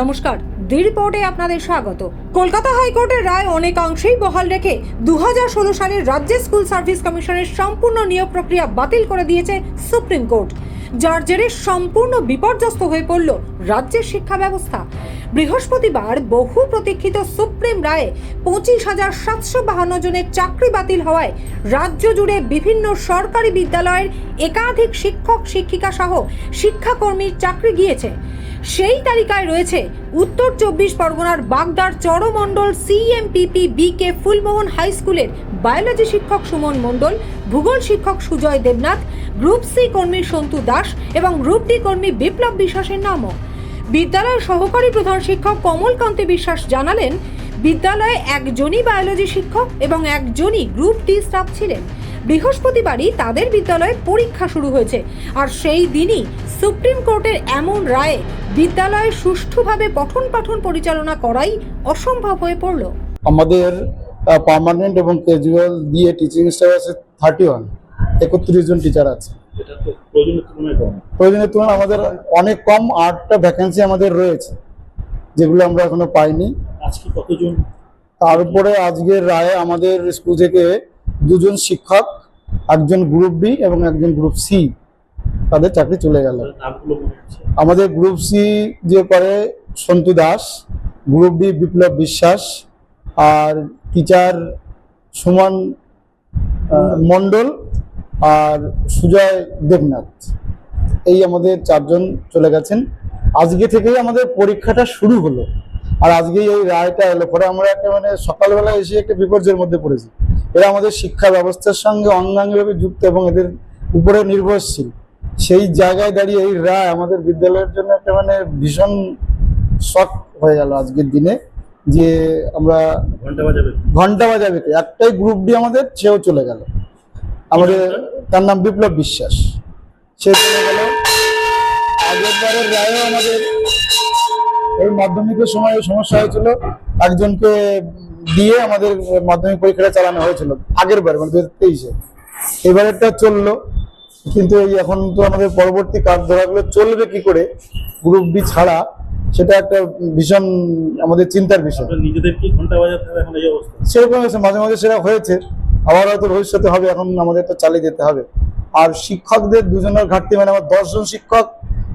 নমস্কার দি রিপোর্টে আপনাদের স্বাগত। কলকাতা হাইকোর্টের রায় অনেকাংশেই বহাল রেখে দু ষোলো সালের রাজ্যের স্কুল সার্ভিস কমিশনের সম্পূর্ণ নিয়োগ প্রক্রিয়া বাতিল করে দিয়েছে সুপ্রিম কোর্ট, যার জেরে সম্পূর্ণ বিপর্যস্ত হয়ে পড়ল রাজ্যের শিক্ষা ব্যবস্থা। বৃহস্পতিবার বহু প্রতীক্ষিত সুপ্রিম রায়ে পঁচিশ হাজার সাতশো বাহান্ন জনের চাকরি বাতিল হওয়ায় রাজ্য জুড়ে বিভিন্ন সরকারি বিদ্যালয়ের একাধিক শিক্ষক, শিক্ষিকা সহ শিক্ষাকর্মীর চাকরি গিয়েছে। সেই তালিকায় রয়েছে উত্তর চব্বিশ পরগনার বাগদার Charmandal CMPP B K Phulmohan high স্কুলের বায়োলজি শিক্ষক সুমন মণ্ডল, ভূগোল শিক্ষক সুজয় দেবনাথ, গ্রুপ সি কর্মী সন্তু দাস এবং গ্রুপ ডি কর্মী বিপ্লব বিশ্বাসের নামও। বিদ্যালয়ের সহকারী প্রধান শিক্ষক কমলকান্তি বিশ্বাস জানালেন, বিদ্যালয়ে একজনই বায়োলজি শিক্ষক এবং একজনই গ্রুপ ডি স্টাফ ছিলেন। বৃহস্পতিবারই তাদের বিদ্যালয়ে পরীক্ষা শুরু হয়েছে। আর সেই দিনই সুপ্রিম কোর্টের এমন রায়ে বিদ্যালয়ে সুষ্ঠুভাবে পঠন পাঠন পরিচালনা করাই অসম্ভব হয়ে পড়ল। আমাদের পার্মানেন্ট এবং ক্যাজুয়াল দিয়ে টিচিং স্টাফ আছে থার্টি ওয়ান একত্রিশ জন টিচার আছে। প্রয়োজনের তুলনায় আমাদের অনেক কম আটটা ভ্যাকেন্সি আমাদের রয়েছে যেগুলো আমরা এখনও পাইনি। আজকে কতজন? তার উপরে আজকের রায়ে আমাদের স্কুল থেকে দুজন শিক্ষক একজন গ্রুপ বি এবং একজন গ্রুপ সি তাদের চাকরি চলে গেল। আমাদের গ্রুপ সি যে করে সন্তু দাস গ্রুপ ডি বিপ্লব বিশ্বাস আর টিচার সুমন মণ্ডল আর সুজয় দেবনাথ। এই আমাদের চারজন চলে গেছেন। আজকে থেকেই আমাদের পরীক্ষাটা শুরু হলো। আর আজকেই এই রায়টা এলো। পরে আমরা একটা মানে সকালবেলা এসে একটা বিপর্যয়ের মধ্যে পড়েছি। এরা আমাদের শিক্ষা ব্যবস্থার সঙ্গে অঙ্গাঙ্গিভাবে যুক্ত এবং এদের উপরে নির্ভরশীল। সেই জায়গায় দাঁড়িয়ে এই রায় আমাদের বিদ্যালয়ের জন্য একটা মানে ভীষণ শখ হয়ে গেল আজকের দিনে। যে আমরা ঘণ্টা বাজাবে। ঘণ্টা বাজাবে। একটাই গ্রুপ ডি আমাদের সেও চলে গেল। আমাদের তার নাম বিপ্লব বিশ্বাস। সে চলে গেল। আগের বারের রায়ও আমাদের এই মাধ্যমিকের সময় সমস্যা হয়েছিল। একজনকে দিয়ে আমাদের মাধ্যমিক পরীক্ষাটা চালানো হয়েছিল আগের বার মানে দু হাজার তেইশে। এবারেরটা চলল কিন্তু এই এখন তো আমাদের পরবর্তী কাজ ধরাগুলো চলবে কি করে? গ্রুপ বি ছাড়া সেটা একটা ভীষণ আমাদের চিন্তার বিষয়। সেরকম হয়েছে মাঝে মাঝে সেটা হয়েছে। আবার হয়তো ভবিষ্যতে হবে এখন আমাদের তো চালিয়ে যেতে হবে। আর শিক্ষকদের দুজনের ঘাটতি মানে আমার দশজন শিক্ষক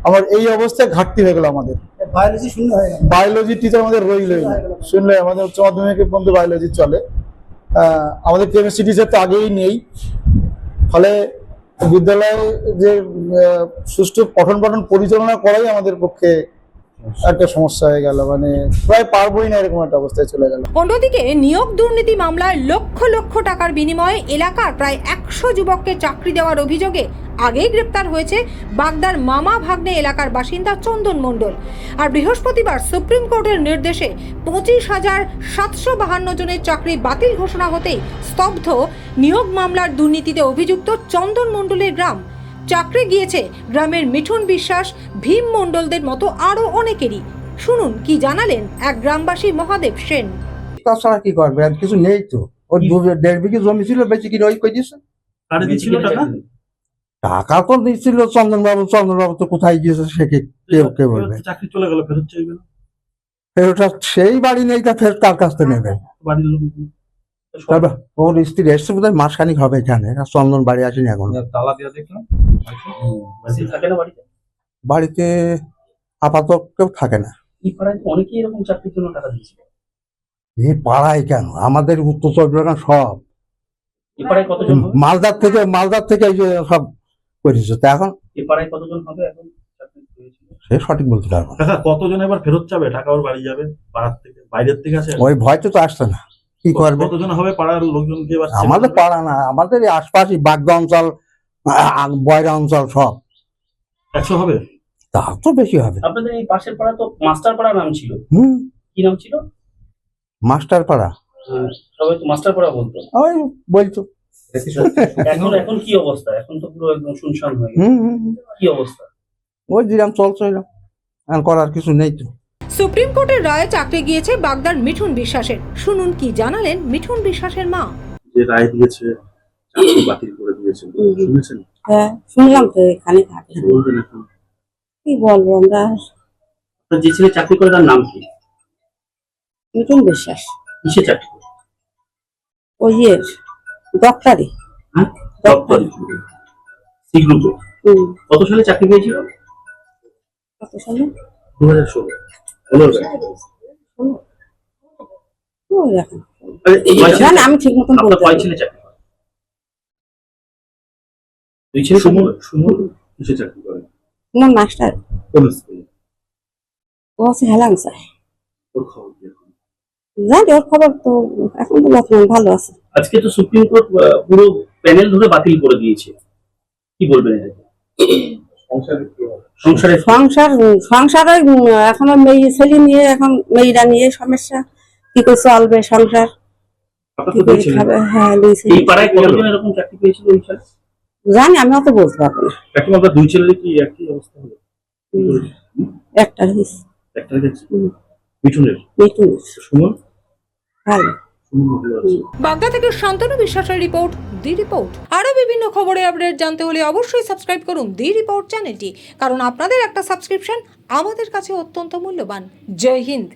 আমার এই অবস্থায় ঘাটতি হয়ে গেল আমাদের। বায়োলজি শূন্য হয়ে গেল। বায়োলজি টিচার আমাদের রইলই শুনলে আমাদের উচ্চ মাধ্যমিকের পর্যন্ত বায়োলজি চলে। আমাদের কেমিস্ট্রি টিচার তো আগেই নেই। ফলে বিদ্যালয়ে যে সুষ্ঠু পঠন পাঠন পরিচালনা করাই আমাদের পক্ষে মানে দুর্নীতি মামলায় লক্ষ লক্ষ টাকার বিনিময়ে প্রায় একশো যুবককে চাকরি দেওয়ার অভিযোগে আগেই গ্রেপ্তার হয়েছে বাগদার মামা ভাগ্নে এলাকার বাসিন্দা চন্দন আর বৃহস্পতিবার সুপ্রিম কোর্টের নির্দেশে পঁচিশ হাজার সাতশো বাহান্ন জনের চাকরি বাতিল ঘোষণা হতেই স্তব্ধ নিয়োগ মামলার দুর্নীতিতে অভিযুক্ত চন্দন মণ্ডলের গ্রাম। চাকরি গিয়েছে গ্রামের মিঠুন বিশ্বাস ভীম মণ্ডলদের মতো আরও অনেকেরই। শুনুন কি জানালেন এক গ্রামবাসী মহাদেব সেন। তাছাড়া কি করবে আর কিছু নেই তো। ওই দেড় বিঘে জমি ছিল বেশি কিনে ওই কই দিয়েছে? টাকা? টাকা তো দিচ্ছিল চন্দনবাবু চন্দনবাবু তো কোথায় গিয়েছে সে কে কেউ কে বলবে? চাকরি চলে গেল ফেরত চাইবে না। ফের ওটা সেই বাড়ি নেই তা ফের কার কাছ থেকে নেবে? বাড়ির লোক তবে ওর স্ত্রী এসছে বোধ হয় মাসখানিক হবে এখানে। চন্দন বাড়ি আসেনি এখন। তালা দেওয়া দেখলাম। বাড়িতে থাকে না বাড়িতে? বাড়িতে আপাতত কেউ থাকে না। পাড়ায় অনেকেই এরকম চাকরির জন্য টাকা দিয়েছিল। এই পাড়ায় কেন? আমাদের উত্তর চব্বিশ পরগনা সব মালদার থেকে মালদার থেকে এই যে সব করেছে। তা এখন কতজন হবে এখন সে সঠিক বলতে পারব কতজন এবার ফেরত যাবে? টাকা ওর বাড়ি যাবে পাড়ার থেকে বাইরের থেকে আসে? ওই ভয়তে তো আসছে না। কি করবে? কতজন হবে পাড়ার লোকজনকে আমাদের পাড়া না আমাদের এই আশপাশই বাগদা অঞ্চল বয়রা অঞ্চল সব। একশো হবে? তা তো বেশি হবে। আপনাদের এই পাশের পাড়া তো মাস্টার পাড়া নাম ছিল। হুম। কি নাম ছিল? মাস্টার পাড়া। আহ, সবাই তো মাস্টার পাড়া বলতো। ওই বলতো। এখন এখন কি অবস্থা? এখন তো পুরো একদম শুনশান হয়ে গেছে। হুম হুম, হুম। কি অবস্থা? ওই দিলাম চলছে করার কিছু নেই তো। সুপ্রিম কোর্টের রায়ে চাকরি গিয়েছে বাগদার মিঠুন বিশ্বাসের। শুনুন কি জানালেন মিঠুন বিশ্বাসের মা। যে রায় দিয়েছে চাকরি বাতিল করে দিয়েছে। শুনেছেন? হ্যাঁ শুনলাম তো এখানে থাকে বলবেন এখন। কি বলব আমরা? আপনার যে ছেলে চাকরি করে তার নাম কি? মিঠুন বিশ্বাস। কিসে চাকরি করে? ওই ইয়ের ডক্টরি হ্যাঁ? ডক্টর সি গ্রুপে কত সালে চাকরি পেয়েছিল? কত সালে? দু হাজার ষোলো। পনেরো সালে ওই এখন আরে, কয় ছেলে জানি আমি ঠিক মতন কয় ছেলে চাকরি দুই ছেলে সুমন সুমন কিসে চাকরি করে? আমার মাস্টার। কোন স্কুলে? ও আছে হেলাং চাই ওর খবর কি এখন? জানি ওর খবর তো এখন তো বর্তমান ভালো আছে। আজকে তো সুপ্রিম কোর্ট পুরো প্যানেল ধরে বাতিল করে দিয়েছে। কি বলবেন সংসারে? সংসারে সংসার এখন মেয়ে ছেলে নিয়ে এখন মেয়েরা নিয়ে সমস্যা। কি করে চলবে সংসার? ছেলে। হ্যাঁ ছেলে। জানি আমি অত বলতে পারব না। দুই ছেলের কি একই অবস্থা হলো একটা একটা। মিঠুনের? মিঠুন সুমন? ভালো। বাগদা থেকে শান্তনু বিশ্বাসের রিপোর্ট, দি রিপোর্ট। আরও বিভিন্ন খবরে আপডেট জানতে হলে অবশ্যই সাবস্ক্রাইব করুন দি রিপোর্ট চ্যানেলটি, কারণ আপনাদের একটা সাবস্ক্রিপশন আমাদের কাছে অত্যন্ত মূল্যবান। জয় হিন্দ।